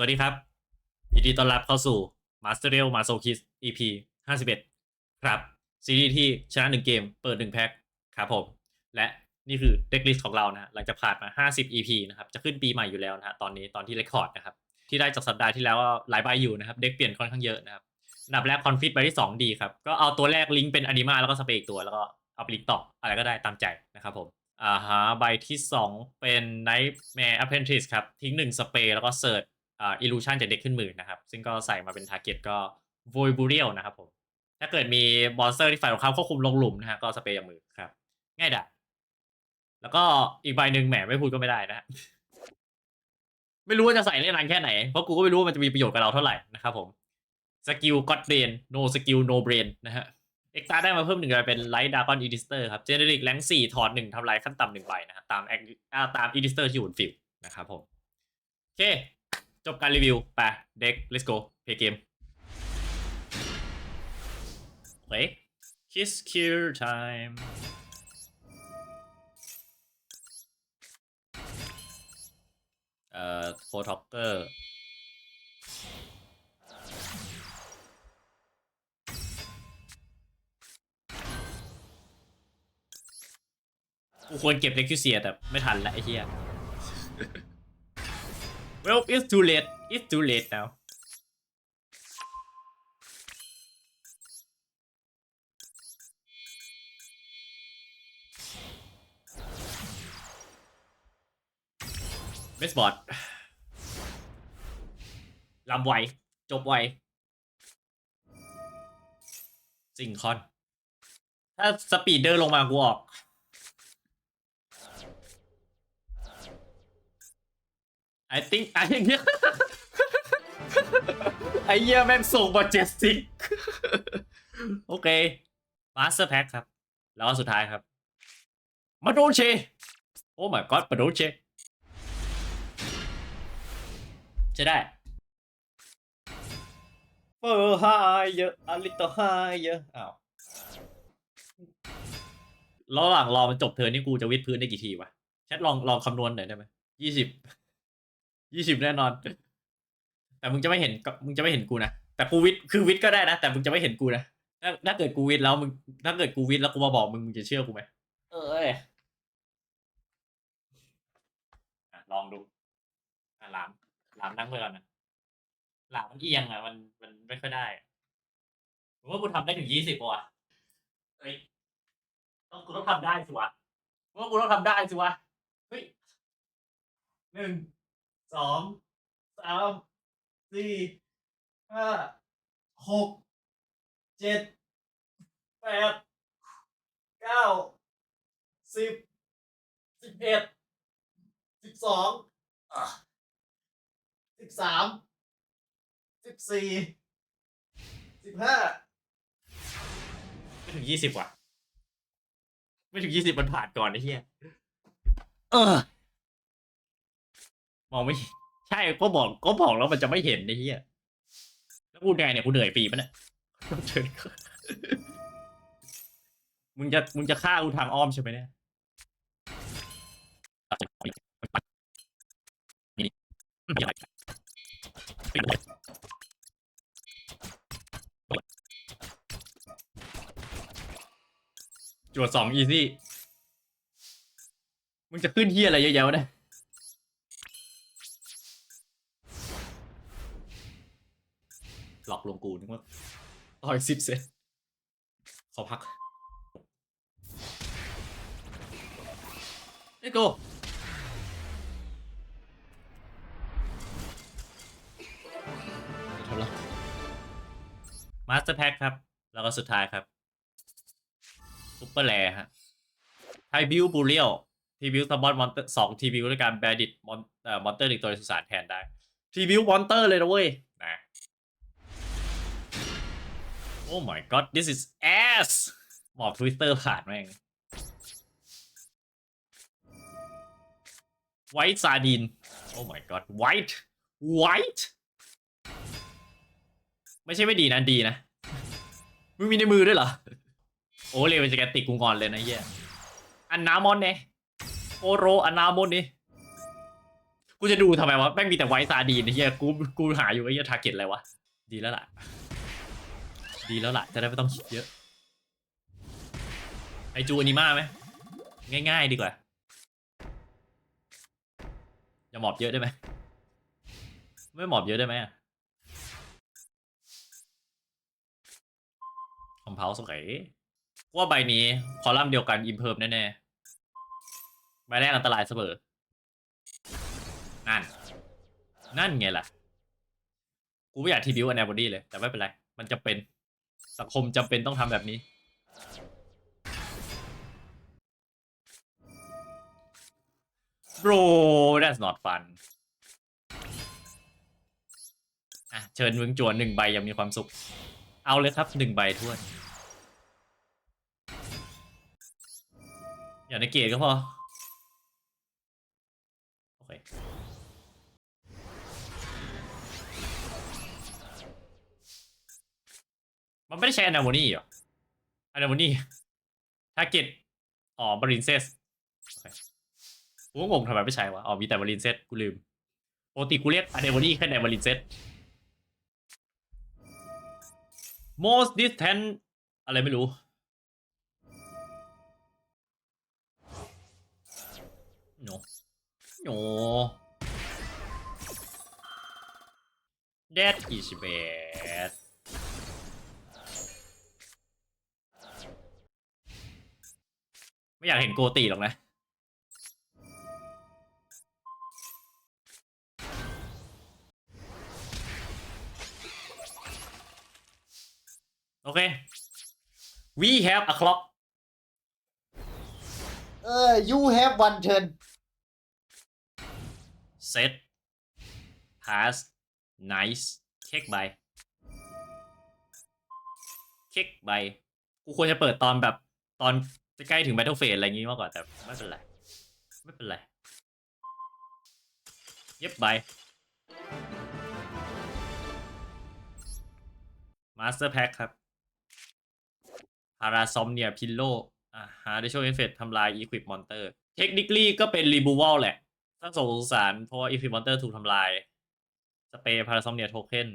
สวัสดีครับ ยินดีต้อนรับเข้าสู่ Master Rail m a s o k i s EP 51 ครับ ซีรีส์ที่ชนะ 1 เกมเปิด 1 แพ็คครับผม และนี่คือเด็กลิสต์ของเรานะฮะหลังจากผ่านมา 50 EP นะครับ จะขึ้นปีใหม่อยู่แล้วนะฮะตอนนี้ตอนที่เรคคอร์ดนะครับ ที่ได้จากสัปดาห์ที่แล้วก็หลายใบอยู่นะครับ เด็กเปลี่ยนค่อนข้างเยอะนะครับนับแรกคอนฟิตใบที่ 2 ดีครับ ก็เอาตัวแรกลิงก์เป็นอนิมาแล้วก็สเปรย์อีกตัวแล้วก็เอาไปลิงก์ต่ออะไรก็ได้ตามใจนะครับผมอ่าฮะใบที่ 2 เป็น Nightmare Apprentice ครับทิ้งหนึ่งสเปรแล้วก็เสิร์ช อ่า Illusion จากเด็กขึ้นมือนะครับ ซึ่งก็ใส่มาเป็น Target ก็ Void Burial นะครับผม ถ้าเกิดมีมอสเตอร์ที่ฝ่ายของเขาควบคุมลงหลุมนะฮะก็สเปรย์อย่างมือครับ ง่ายดายแล้วก็อีกใบหนึ่งแหมไม่พูดก็ไม่ได้นะ ไม่รู้ว่าจะใส่ได้นานแค่ไหน เพราะกูก็ไม่รู้ว่ามันจะมีประโยชน์กับเราเท่าไหร่นะครับผมสกิลก็ d เ r น n no สกิล no brain นะฮะเอ็กซ์ตาได้มาเพิ่มหนึ่งใบเป็นไลท์ดากอนอีดิสเตอร์ครับเจเนริกแรงสี่ถอดหนึ่งทำลายขั้นต่ำหนึ่งใบนะครับตามแอคตามอีดิสเตอร์ที่อยู่บนฟิลนะครับผมโอเค จบการรีวิว ไป เด็ก let's go play game โอเค kiss kill time เอ่อโคท็อกเกอร์กูควรเก็บเลคิวเซียแต่ไม่ทันล้วไอ้เหี้ย well it's too late it's too late now เบสบอร์ดลำไว จบไว สิงคอน ถ้าสปีดเดอร์ลงมากูออก I think I think ไอ้เหี้ยแม่งส่งมาเจสติกโอเคมาสเตอร์แพ็คครับ แล้วก็สุดท้ายครับ มาโดเช โอ้ my god มาโดเชใช่ได้เฟอร์ไฮเยอะอลิตไฮเยอะอ้าวระหว่างรอมันจบเทอร์นนี่กูจะวิดพื้นได้กี่ทีวะแชทลองลองคำนวณหน่อยได้ไหมยี่สิบ ยี่สิบแน่นอน แต่มึงจะไม่เห็นก็มึงจะไม่เห็นกูนะ แต่กูวิทย์คือวิทย์ก็ได้นะ แต่มึงจะไม่เห็นกูนะ ถ้าถ้าเกิดกูวิทย์แล้วมึง ถ้าเกิดกูวิทย์แล้วกูมาบอกมึงมึงจะเชื่อกูไหม เอ้ยอะลองดูอะหลามหลามนั่งไปก่อนนะหลามมันเอียงอะ มันมันไม่ค่อยได้อะผมว่ากูทำได้ถึงยี่สิบป่ะวะเอ้ยต้องกูต้องทำได้สิวะผมว่ากูต้องทำได้สิวะ เฮ้ยหนึ่ง สองสามสี่ห้าหกเจ็ดแปดเก้าสิบสิบเอ็ดสิบสองอะสิบสามสิบสี่สิบห้าไม่ถึงยี่สิบว่ะ ไม่ถึงยี่สิบมันผ่านก่อนไอ้เหี้ยเออ มองไม่เห็นใช่ก็บอกก็บอกแล้วมันจะไม่เห็นไอ้เหี้ยแล้วพูดไงเนี่ยกูเหนื่อยปีปะเนี่ยมึงจะมึงจะฆ่ากูทางอ้อมใช่ไหมเนี่ยจวดสองอีซี่ มึงจะขึ้นเฮียอะไรเยอะแยะวะเนี่ย หลอกลวงกูนึกว่าต่อยสิบเซนขอพักเอ้ยโกทำละมาสเตอร์แพ็คครับ แล้วก็สุดท้ายครับซุปเปอร์แรฮะไทบิวบูเรียลทีบิวซับบอนมอนเตอร์สองทีบิวด้วยการแบดิตมอนเอ่อมอนเตอร์อีกตัวในสุสานแทนได้ทีบิวมอนเตอร์เลยนะเว้ย Oh my god this is ass หมอบทวิตเตอร์ผ่านแม่ง White Sardine Oh my god White White ไม่ใช่ไม่ดีนะดีนะมึงมีในมือด้วยเหรอ โอ้เรยมันจะแกติกกูงอนเลยนะเฮียอันนามอนเนี่ยโอโรอันนามอนนี่กูจะดูทำไมวะแม่งมีแต่ไวท์ซาดีนเหี้ยกูกูหาอยู่ไอ้เหี้ยทาร์เก็ตอะไรวะ ดีแล้วล่ะ ดีแล้วล่ะ จะได้ไม่ต้องคิดเยอะ ไอจูอนิมาไหม ง่าย ๆ ดีกว่า อย่าหมอบเยอะได้ไหม ไม่หมอบเยอะได้ไหมคอมเพลสวยว่าใบนี้ คอลัมน์เดียวกันอิมเพิร์มแน่ๆ ใบแรกอันตรายเสมอ นั่น นั่นไงล่ะ กูไม่อยากทีบิวอันแอบอดี้เลย แต่ไม่เป็นไร มันจะเป็น สังคมจำเป็นต้องทำแบบนี้ bro that's not fun อะเชิญมึงจวนหนึ่งใบอยังมีความสุข เอาเลยครับหนึ่งใบท้วน อย่าในเกตก็พอโอ มันไม่ได้ใช้อนาโมนีเหรออนาโมนีทาร์เก็ตอ๋อบรินเซสกูก็งงทำไมไม่ใช้วะ อ๋อ มีแต่บรินเซสกูลืมปกติกูเรียกอนาโมนีแค่ในบรินเซส most distant อะไรไม่รู้ no no that is bad ไม่อยากเห็นโกติหรอกนะ โอเค we have a clock เออ you have one turn set pass nice เช็คใบเช็คใบกูควรจะเปิดตอนแบบตอน จะใกล้ถึง Battle Phase อะไรอย่างงี้มากกว่าแต่ไม่เป็นไร ไม่เป็นไร เย็บใบ Master Pack ครับ Parasomnia Pillow อ่าหาได้ช่วยเอฟเฟกทำลาย Equip Monster Technically ก็เป็น Removal แหละถ้าสงสารเพราะว่า Equip Monster ถูกทำลาย สเปรย์ Parasomnia Token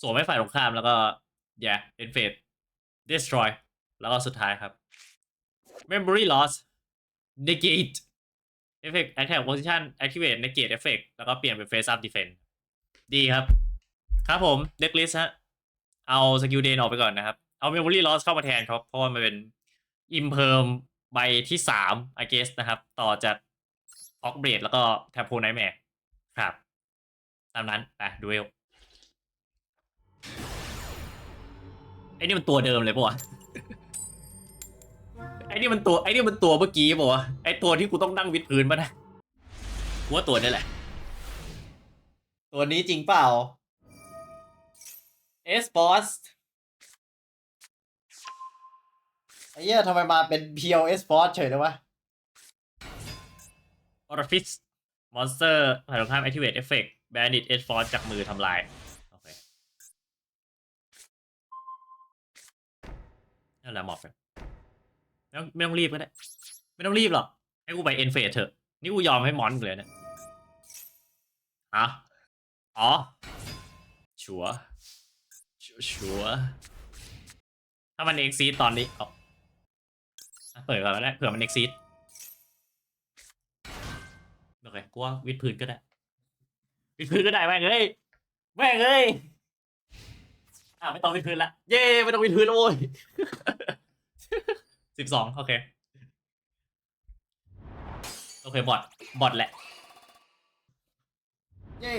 สวมให้ฝ่ายตรงข้ามแล้วก็ yeah end phase destroy แล้วก็สุดท้ายครับ memory loss negate effect attack position activate negate effect แล้วก็เปลี่ยนเป็น face up defense ดีครับ ครับผม deck list ฮะ เอาสกิลเดนออกไปก่อนนะครับ เอา memory loss เข้ามาแทนครับ เพราะว่ามันเป็น imperm ใบที่สาม I guess นะครับ ต่อจากออกเบรดแล้วก็แทบโพไนแมร์ครับ ตามนั้นไปดูเอลไอ้นี่มันตัวเดิมเลยปะวะ นี่มันตัวไอ้นี่มันตัวเมื่อกี้ปะวะไอ้ตัวที่กูต้องนั่งวิดพื้นปะนะกูว่าตัวนี้แหละ ตัวนี้จริงเปล่า S boss ไอ้เหี้ยทำไมมาเป็นเพียว S boss เฉยเลยวะออร์ฟิสมอนสเตอร์ผ่านตรงข้าม activate effect bandit s force จากมือทำลายโอเคนั่นแหละหมอบกัน ไม่ต้องไม่ต้องรีบก็ได้ ไม่ต้องรีบหรอก ให้กูไปเอ็นเฟสเถอะ นี่กูยอมให้มอนเลยเนะฮะอ๋อ ชัวชัว ถ้ามันเอ็กซีตอนนี้เอาอะเปิดก่อนก็ได้เผื่อมันเอ็กซีโอเคกูว่าวิดพื้นก็ได้ วิดพื้นก็ได้แม่งเอ้ยแม่งเอ้ยอ่าไม่ต้องวิดพื้นละ เย้ไม่ต้องวิดพื้นแล้วโว้ย สิบสองโอเค โอเคบอทบอทแหละ เย้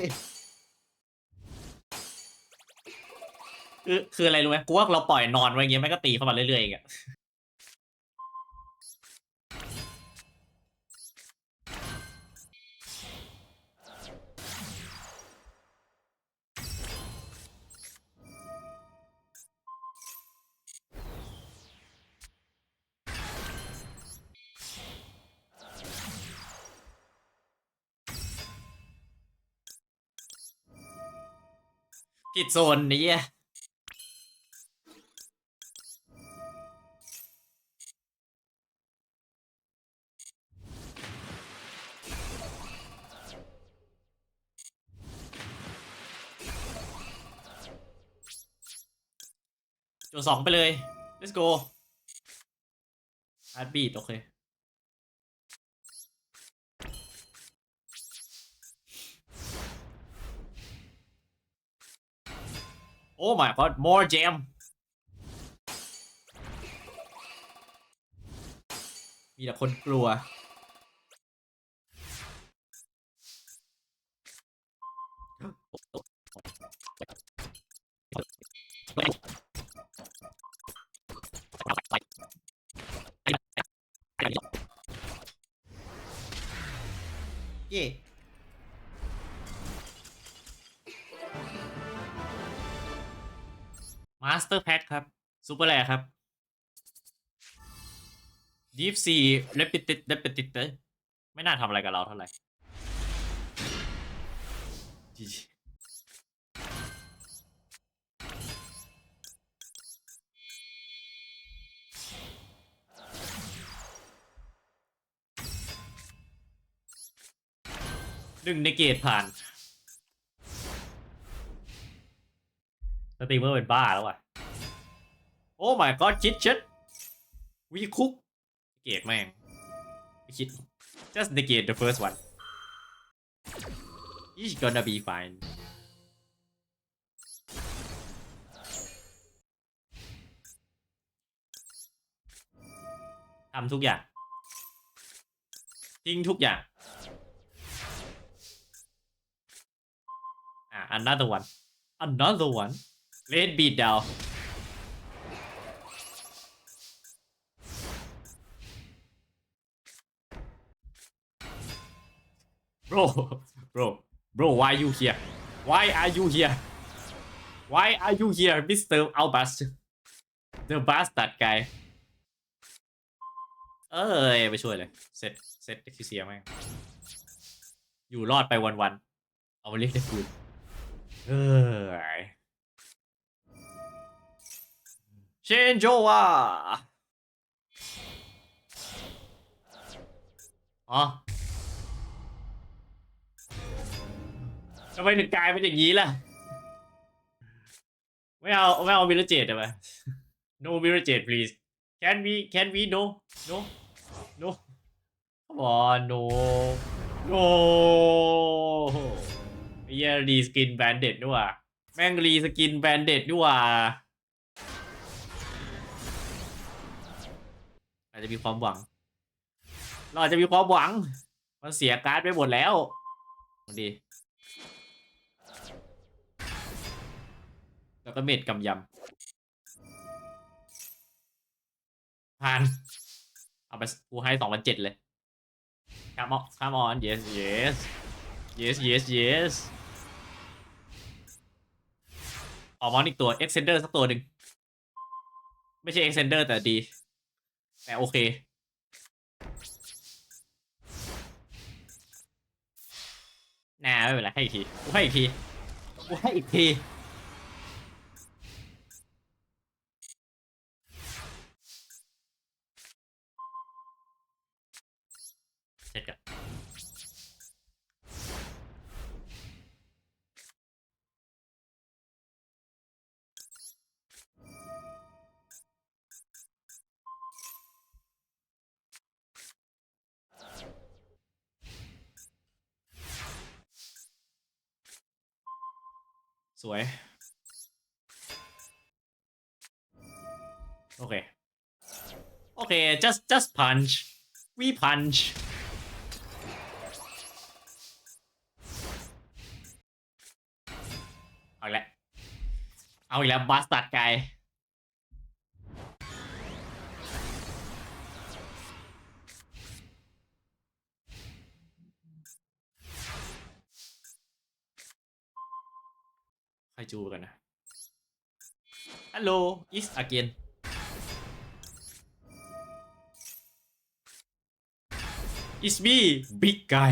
คือคืออะไรรู้ไหมกูว่าเราปล่อยนอนไว้อย่างเงี้ยแม่งก็ตีเข้ามาเรื่อยๆเองอะิดโซนนี้อจุดสองไปเลย let's go อาร์ตบีดโอเค Oh my god more jam มีแต่คนกลัว ดีฟซีเลปิติเลปิติเตไม่น่าทำอะไรกับเราเท่าไหร่ GG หนึ่งในเกตผ่านสตรีมเมอร์เป็นบ้าแล้วว่ะ โอ้ my god คิดชิดวีคุก เกตแม่งคิด just negate the first one it's gonna be fine ทำทุกอย่างทิ้งทุกอย่างอะ another one another one let beat down bro bro bro why you here why are you here why are you here Mr. Albus the bastard guy เอ้ย ไปช่วยเลย เซตเซตคิเซียแม่งอยู่รอดไปวันๆ เอามาเรียกได้คืนเอ้ยเชนโจวาอ๋อ ทำไมถึงกลายเป็นอย่างนี้ล่ะ ไม่เอาไม่เอามิลเจตได้ไหม no มิลเจต please can we can we no no no come on no no ไอ้เหี้ยรีสกินแบนเด็ดด้วยว่ะแม่งรีสกินแบนเด็ดด้วยว่ะอาจจะมีความหวัง เราอาจจะมีความหวัง มันเสียการ์ดไปหมดแล้วมันดี แล้วก็เม็ดกำยำผ่าน เอาไปกูให้สองพันเจ็ดเลยข้ามอข้ามออน yes yes yes yes yes ออกมอนอีกตัว extender สักตัวหนึ่ง ไม่ใช่ extender แต่ดี แต่โอเคน่าไม่เป็นไรให้อีกทีกูให้อีกทีกูให้อีกที เสร็จกันสวยโอเคโอเค just just punch we punch อีกแล้วบัสตัดไกลไปจูกันนะฮัลโหลอีสอาเกนอีสบีบิ๊กไก่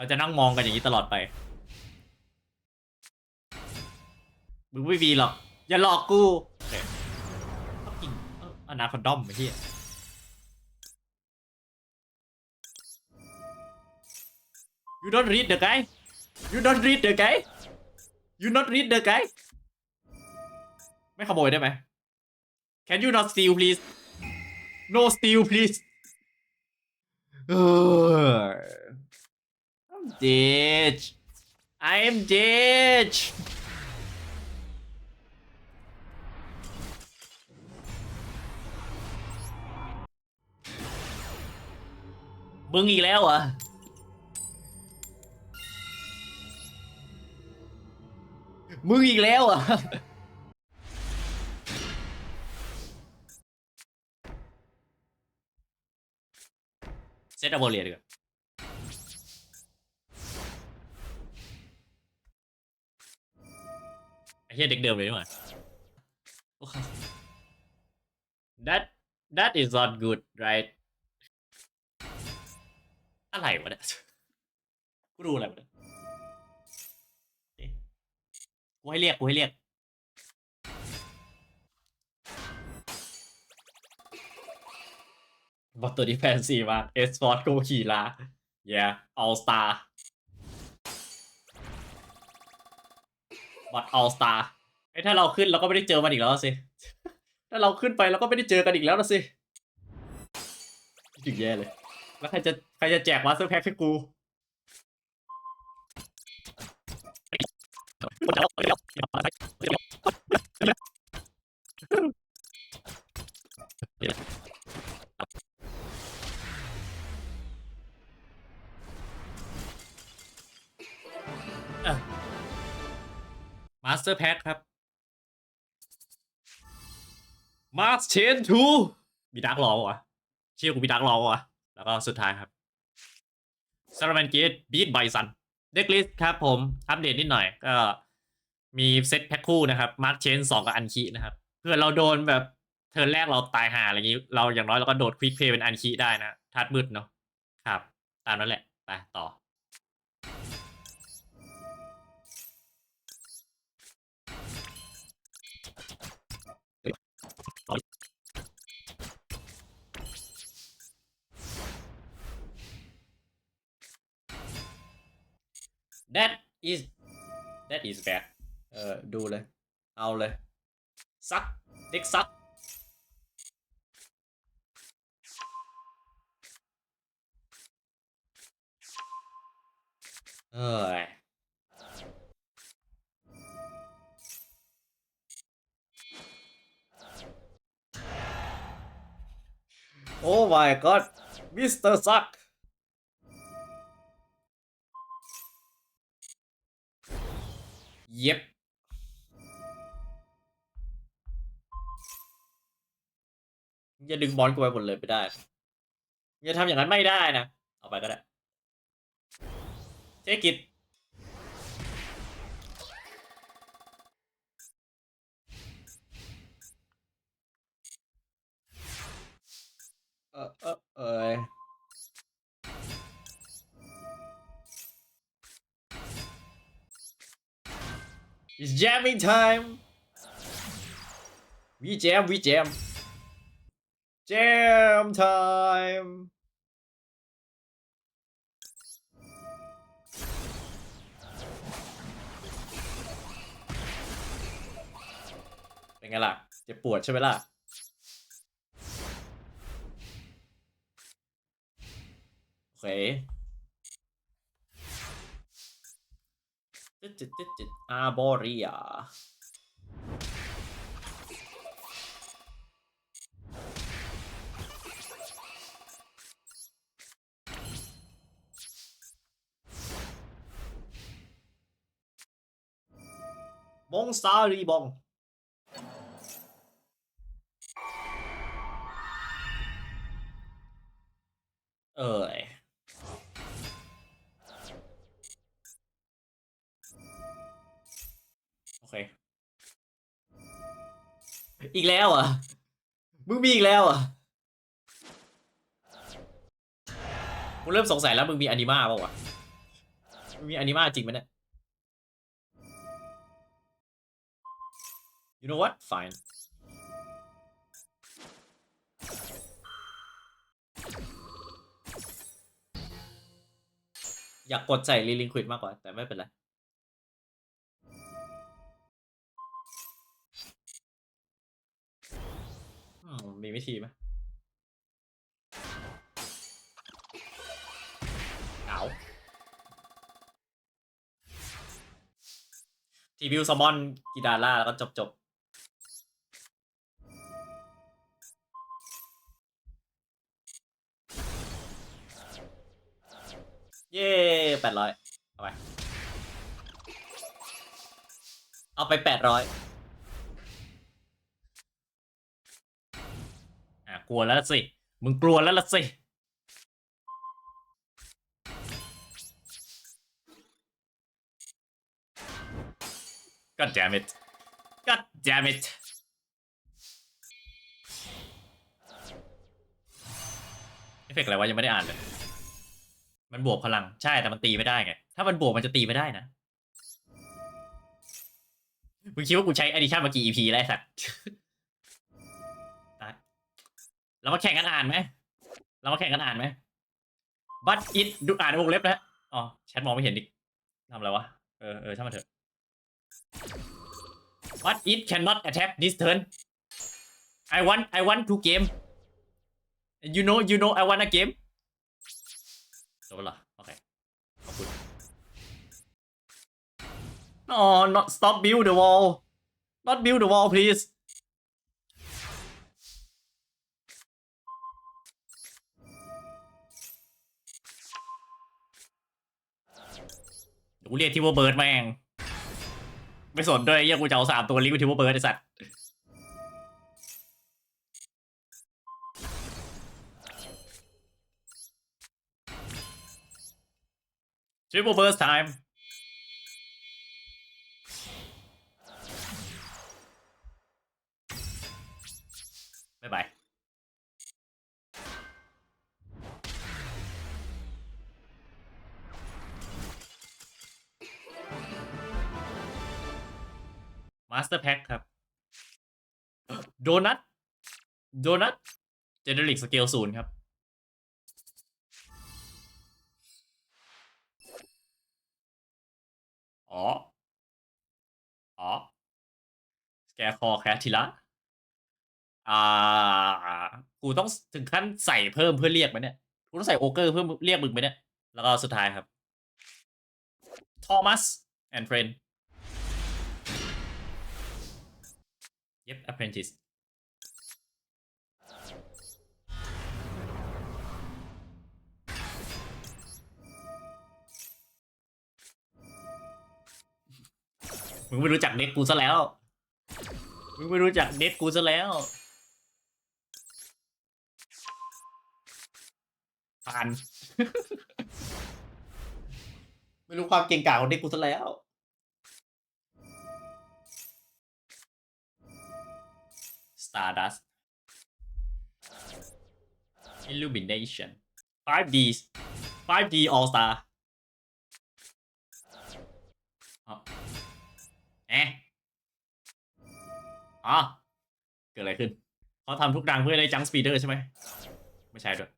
เราจะนั่งมองกันอย่างนี้ตลอดไป มึงไม่มีหรอก อย่าหลอกกูอเคต้องกินอนาคอนดอมไอ้เหี้ย you don't read the guy you not read the guy you not read the guy ไม่ขโมยได้ไหม can you not steal please no steal please เออ I'm dead I am dead มึงอีกแล้วเหรอะมึงอีกแล้วเหรอะ เซตอะโบเลียดีกว่า เหี้ยเด็กเดิมเลยนี่หว่า that that is not good right อะไรวะเนี่ยกูดูอะไรวะเนี่ยกูให้เรียกกูให้เรียกบอทตัวนี้แฟนซีมากเอสฟอร์ดโกขีลา yeah all star บอท all star ไอ้ถ้าเราขึ้นเราก็ไม่ได้เจอมันอีกแล้วสิ ถ้าเราขึ้นไปเราก็ไม่ได้เจอกันอีกแล้วนะสิถึงแย่เลย แล้วใครจะใครจะแจกมาสเตอร์แพ็คให้กู มาสเตอร์แพ็ครับมาสเชนทูมีดักรอวะเชื่อกูมีดักรอวะแล้วก็สุดท้ายครับซาร์แมนเกตบีทไบซันเด็กลิสครับผม อัปเดตนิดหน่อย ก็มีเซตแพ็คคู่นะครับมาร์คเชนสองกับอันคีนะครับ เพื่อเราโดนแบบเทิร์นแรกเราตายหาอะไรอย่างนี้ เราอย่างน้อยเราก็โดดควิกเพย์เป็นอันคีได้นะทัดมืดเนาะครับ ตามนั้นแหละ ไปต่อ that is that is bad เออดูเลยเอ โอ้ my god มิสเตอร์ซักเย็บอย่าดึงบอลกูไปหมดเลยไม่ได้อย่าทำอย่างนั้นไม่ได้นะ เอาไปก็ได้เจ๊กิจ It's jamming time. We jam, we jam. Jam time. เป็นไงล่ะเจ็บปวดใช่ไหมล่ะโอเค จึ๊ดจึ๊ดจึ๊ดจึ๊ดอาร์บ อีกแล้วอะมึงมีอีกแล้วอะกูเริ่มสงสัยแล้วมึงมีอนิมาเปล่าวะมึงมีอนิมาจริงไหมเนี่ย You know what? Fine. อยากกดใส่รีลิงควิดมากกว่า แต่ไม่เป็นไร มมีวิธีไหมเอาทีบิวซอมอนกีดาร่าแล้วก็จบจบเย้แปดร้อยเอาไป เอาไปแปดร้อย อะ กลัวแล้วล่ะสิ มึงกลัวแล้วล่ะสิ God damn it God damn it เอฟเฟกอะไรวะยังไม่ได้อ่านเลย มันบวกพลังใช่แต่มันตีไม่ได้ไง ถ้ามันบวกมันจะตีไม่ได้นะ มึงคิดว่ากูใช้อดิชั่นมากี่ EP แล้วสัตว์ เรามาแข่งกันอ่านไหมเรามาแข่งกันอ่านไหมบัตอิดดูอ่านวงเล็บนะอ๋อแชทมองไม่เห็นดิทำอะไรวะเออเออช่างมันเถอะ But it cannot attack this turn I want I want to game you know you know I want a game จบแล้วโอเคขอบคุณ no not stop build the wall not build the wall please กูเรียกที่ว่าเบิร์ดแม่ง ไม่สนด้วยเยี่ยังกูจะเอาสามตัวลิงก์ทิวเบิร์ดไอสัตว์ทิวเปิลเบิร์ดไทม์ มาสเตอร์แพ็คครับ โดนัท โดนัท เจเนริกสเกลศูนย์ครับ อ๋อ อ๋อ สแกคอแคททีละอ่า กูต้องถึงขั้นใส่เพิ่มเพื่อเรียกไหมเนี่ย กูต้องใส่โอเกอร์เพื่อเรียกมึงไหมเนี่ย แล้วก็สุดท้ายครับ ทอมัสแอนด์เฟรน Yep, apprentice. มึงไม่รู้จักเน็ตกูซะแล้ว มึงไม่รู้จักเน็ตกูซะแล้ว ผ่าน ไม่รู้ความเก่งกาจของเน็ตกูซะแล้ว Stardust Illumination 5D 5D All Star เอ๊ะอ๋อ เกิดอะไรขึ้น เขาทำทุกดังเพื่อได้จังสปีดเดอร์ใช่ไหม ไม่ใช่ด้วย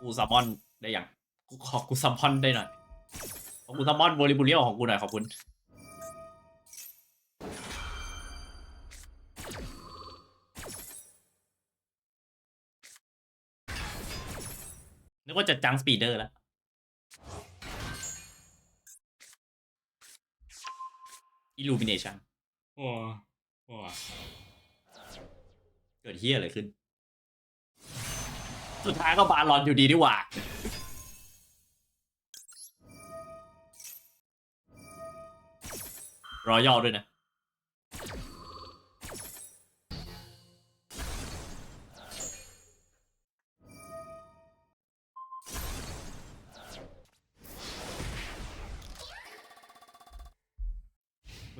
กูซัมมอนได้ยัง กูขอกูซัมมอนได้หน่อย ขอกูซัมมอนโวลิบูเรียลของกูหน่อยขอบคุณ ว่าจะจังสปีดเดอร์แล้ว Illumination โอ้โอ้เกิดเฮียอะไรขึ้น สุดท้ายก็บาลอนอยู่ดีดีหว่า รอย่อด้วยนะ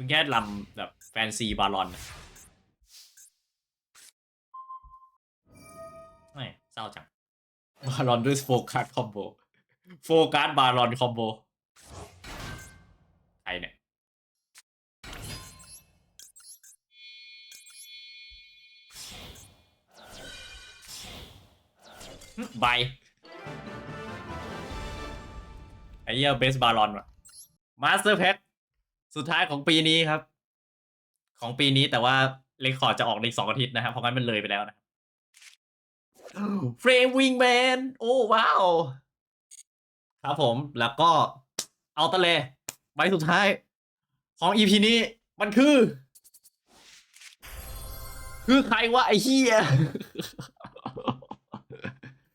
แค่ลำแบบแฟนซีบาลอนไม่เศร้าจัง บาลอนด้วยโฟกัสคอมโบ โฟกัสบาลอนคอมโบใครเนี่ย ใบไอ้เหี้ยเบสบาลอนว่ะมาสเตอร์แพ็ค สุดท้ายของปีนี้ครับ ของปีนี้แต่ว่าเรคคอร์ดจะออกในอีกสองอาทิตย์นะครับเพราะงั้นมันเลยไปแล้วนะครับเฟรมวิงแมนโอ้ว้าว ครับผมแล้วก็เอาตะเลใบสุดท้าย ของอีพีนี้มันคือ คือใครวะไอ้เหี้ย